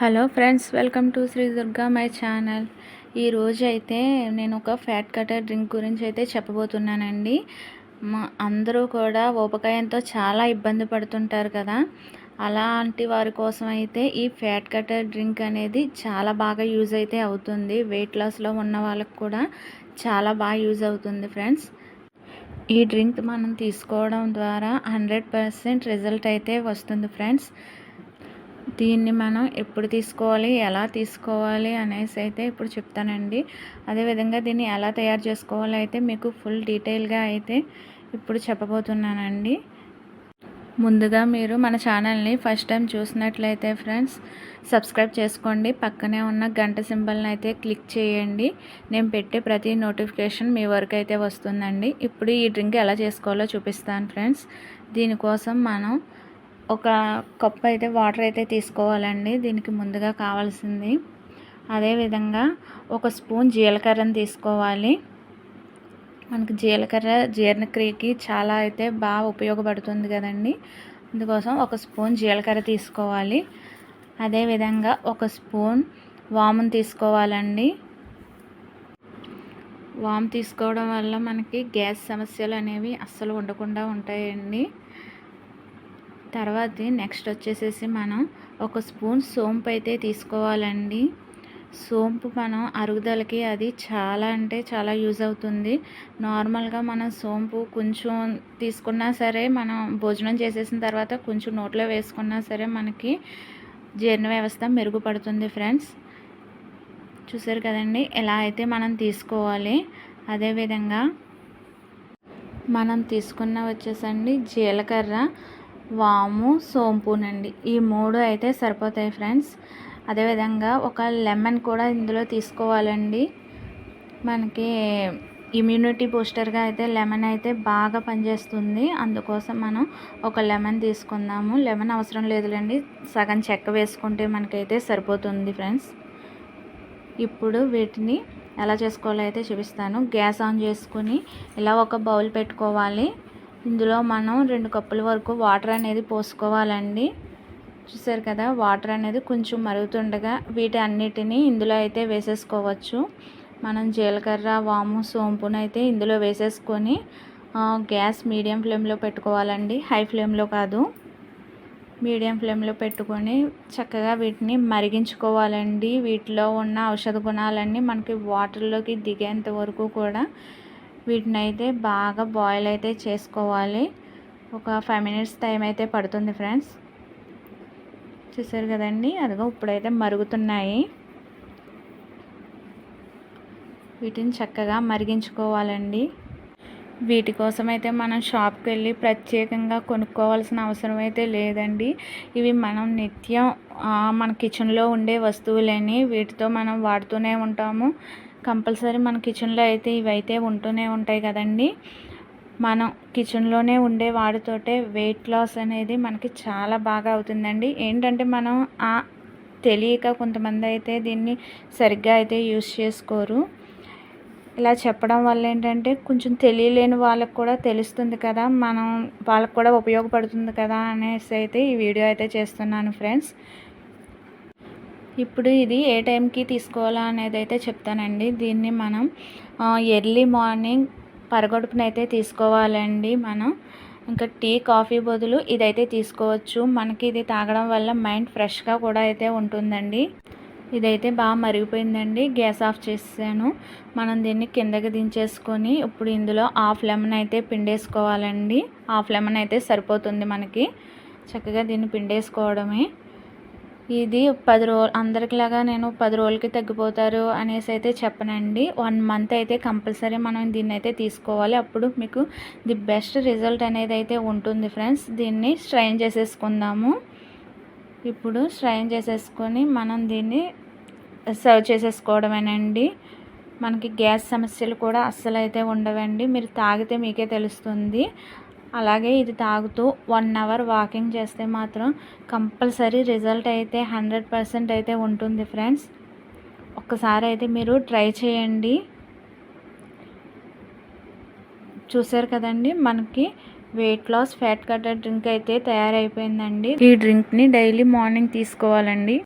Hello friends welcome to Shri Durga my channel. ఈరోజు అయితే నేను ఒక ఫ్యాట్ కటర్ డ్రింక్ గురించి అయితే చెప్పబోతున్నానండి. మా అందరూ కూడా ఊపకాయంతో చాలా ఇబ్బంది పడుతుంటారు కదా. అలాంటి వారి కోసం అయితే ఈ ఫ్యాట్ కటర్ డ్రింక్ అనేది చాలా బాగా యూజ్ అయితే అవుతుంది. వెయిట్ లాస్లో ఉన్న వాళ్ళకు కూడా చాలా బాగా యూజ్ అవుతుంది ఫ్రెండ్స్. ఈ డ్రింక్ మనం తీసుకోవడం ద్వారా హండ్రెడ్ పర్సెంట్ రిజల్ట్ అయితే వస్తుంది ఫ్రెండ్స్. దీన్ని మనం ఎప్పుడు తీసుకోవాలి ఎలా తీసుకోవాలి అనేసి అయితే ఇప్పుడు చెప్తానండి. అదేవిధంగా దీన్ని ఎలా తయారు చేసుకోవాలి అయితే మీకు ఫుల్ డీటెయిల్గా అయితే ఇప్పుడు చెప్పబోతున్నానండి. ముందుగా మీరు మన ఛానల్ని ఫస్ట్ టైం చూసినట్లయితే ఫ్రెండ్స్ సబ్స్క్రైబ్ చేసుకోండి. పక్కనే ఉన్న గంట సింబల్ని అయితే క్లిక్ చేయండి. నేను పెట్టే ప్రతి నోటిఫికేషన్ మీ వరకు అయితే వస్తుందండి. ఇప్పుడు ఈ డ్రింక్ ఎలా చేసుకోవాలో చూపిస్తాను ఫ్రెండ్స్. దీనికోసం మనం ఒక కప్పు అయితే వాటర్ అయితే తీసుకోవాలండి. దీనికి ముందుగా కావాల్సింది అదేవిధంగా ఒక స్పూన్ జీలకర్రని తీసుకోవాలి. మనకి జీలకర్ర జీర్ణక్రియకి చాలా అయితే బాగా ఉపయోగపడుతుంది కదండి. అందుకోసం ఒక స్పూన్ జీలకర్ర తీసుకోవాలి. అదేవిధంగా ఒక స్పూన్ వామును తీసుకోవాలండి. వాము తీసుకోవడం వల్ల మనకి గ్యాస్ సమస్యలు అనేవి అస్సలు ఉండకుండా ఉంటాయండి. తర్వాత నెక్స్ట్ వచ్చేసేసి మనం ఒక స్పూన్ సోంపు అయితే తీసుకోవాలండి. సోంపు మనం అరుగుదలకి అది చాలా అంటే చాలా యూజ్ అవుతుంది. నార్మల్గా మనం సోంపు కొంచెం తీసుకున్నా సరే మనం భోజనం చేసేసిన తర్వాత కొంచెం నోట్లో వేసుకున్నా సరే మనకి జీర్ణ వ్యవస్థ మెరుగుపడుతుంది ఫ్రెండ్స్. చూసారు కదండి? ఎలా అయితే మనం తీసుకోవాలి అదేవిధంగా మనం తీసుకున్న వచ్చేసండి జీలకర్ర. వాము సోంపునండి ఈ మూడు అయితే సరిపోతాయి ఫ్రెండ్స్. అదేవిధంగా ఒక లెమన్ కూడా ఇందులో తీసుకోవాలండి. మనకి ఇమ్యూనిటీ బూస్టర్గా అయితే లెమన్ అయితే బాగా పనిచేస్తుంది. అందుకోసం మనం ఒక లెమన్ తీసుకుందాము. లెమన్ అవసరం లేదులేండి. సగం చెక్క వేసుకుంటే మనకైతే సరిపోతుంది ఫ్రెండ్స్. ఇప్పుడు వీటిని ఎలా చేసుకోవాలో అయితే చూపిస్తాను. గ్యాస్ ఆన్ చేసుకుని ఇలా ఒక బౌల్ పెట్టుకోవాలి. ఇందులో మనం రెండు కప్పుల వరకు వాటర్ అనేది పోసుకోవాలండి. చూసారు కదా వాటర్ అనేది కొంచెం మరుగుతుండగా వీటి అన్నిటినీ ఇందులో అయితే వేసేసుకోవచ్చు. మనం జీలకర్ర వాము సోంపును అయితే ఇందులో వేసేసుకొని గ్యాస్ మీడియం ఫ్లేమ్లో పెట్టుకోవాలండి. హై ఫ్లేమ్లో కాదు. మీడియం ఫ్లేమ్లో పెట్టుకొని చక్కగా వీటిని మరిగించుకోవాలండి. వీటిలో ఉన్న ఔషధ గుణాలన్నీ మనకి వాటర్లోకి దిగేంత వరకు కూడా వీటిని అయితే బాగా బాయిల్ అయితే చేసుకోవాలి. ఒక ఫైవ్ మినిట్స్ టైం అయితే పడుతుంది ఫ్రెండ్స్ చూసారు కదండి? అదిగో ఇప్పుడైతే మరుగుతున్నాయి. వీటిని చక్కగా మరిగించుకోవాలండి. వీటి కోసం అయితే మనం షాప్కి వెళ్ళి ప్రత్యేకంగా కొనుక్కోవాల్సిన అవసరం అయితే లేదండి. ఇవి మనం నిత్యం మన కిచెన్లో ఉండే వస్తువులని వీటితో మనం వాడుతూనే ఉంటాము. కంపల్సరీ మన కిచెన్లో అయితే ఇవైతే ఉంటూనే ఉంటాయి కదండి. మనం కిచెన్లోనే ఉండే వాడితోటే వెయిట్ లాస్ అనేది మనకి చాలా బాగా అవుతుందండి. ఏంటంటే మనం ఆ తెలియక కొంతమంది అయితే దీన్ని సరిగ్గా అయితే యూస్ చేసుకోరు. ఇలా చెప్పడం వల్ల ఏంటంటే కొంచెం తెలియలేని వాళ్ళకు కూడా తెలుస్తుంది కదా మనం వాళ్ళకు కూడా ఉపయోగపడుతుంది కదా అనేసి అయితే ఈ వీడియో అయితే చేస్తున్నాను ఫ్రెండ్స్. ఇప్పుడు ఇది ఏ టైంకి తీసుకోవాలా అనేది అయితే చెప్తానండి. దీన్ని మనం ఎర్లీ మార్నింగ్ పరగడుపునైతే తీసుకోవాలండి మనం. ఇంకా టీ కాఫీ బదులు ఇదైతే తీసుకోవచ్చు. మనకి ఇది తాగడం వల్ల మైండ్ ఫ్రెష్గా కూడా అయితే ఉంటుందండి. ఇదైతే బాగా మరిగిపోయిందండి. గ్యాస్ ఆఫ్ చేసాను మనం దీన్ని కిందకి దించేసుకొని ఇప్పుడు ఇందులో హాఫ్ లెమన్ అయితే పిండేసుకోవాలండి. హాఫ్ లెమన్ అయితే సరిపోతుంది మనకి. చక్కగా దీన్ని పిండేసుకోవడమే. ఇది పది రోజు అందరికిలాగా నేను పది రోజులకి తగ్గిపోతారు అనేసి అయితే చెప్పనండి. వన్ మంత్ అయితే కంపల్సరీ మనం దీన్ని అయితే తీసుకోవాలి. అప్పుడు మీకు ది బెస్ట్ రిజల్ట్ అనేది అయితే ఉంటుంది ఫ్రెండ్స్. దీన్ని స్ట్రైన్ చేసేసుకుందాము. ఇప్పుడు స్ట్రైన్ చేసేసుకొని మనం దీన్ని సర్వ్ చేసేసుకోవడమేనండి. మనకి గ్యాస్ సమస్యలు కూడా అస్సలు అయితే ఉండవండి. మీరు తాగితే మీకే తెలుస్తుంది. అలాగే ఇది తాగుతూ వన్ అవర్ వాకింగ్ చేస్తే మాత్రం కంపల్సరీ రిజల్ట్ అయితే హండ్రెడ్ పర్సెంట్ అయితే ఉంటుంది ఫ్రెండ్స్. ఒక్కసారి అయితే మీరు ట్రై చేయండి. చూసారు కదండి మనకి weight loss fat cutter drink అయితే తయారైపోయిందండి. ఈ డ్రింక్ని డైలీ మార్నింగ్ తీసుకోవాలండి.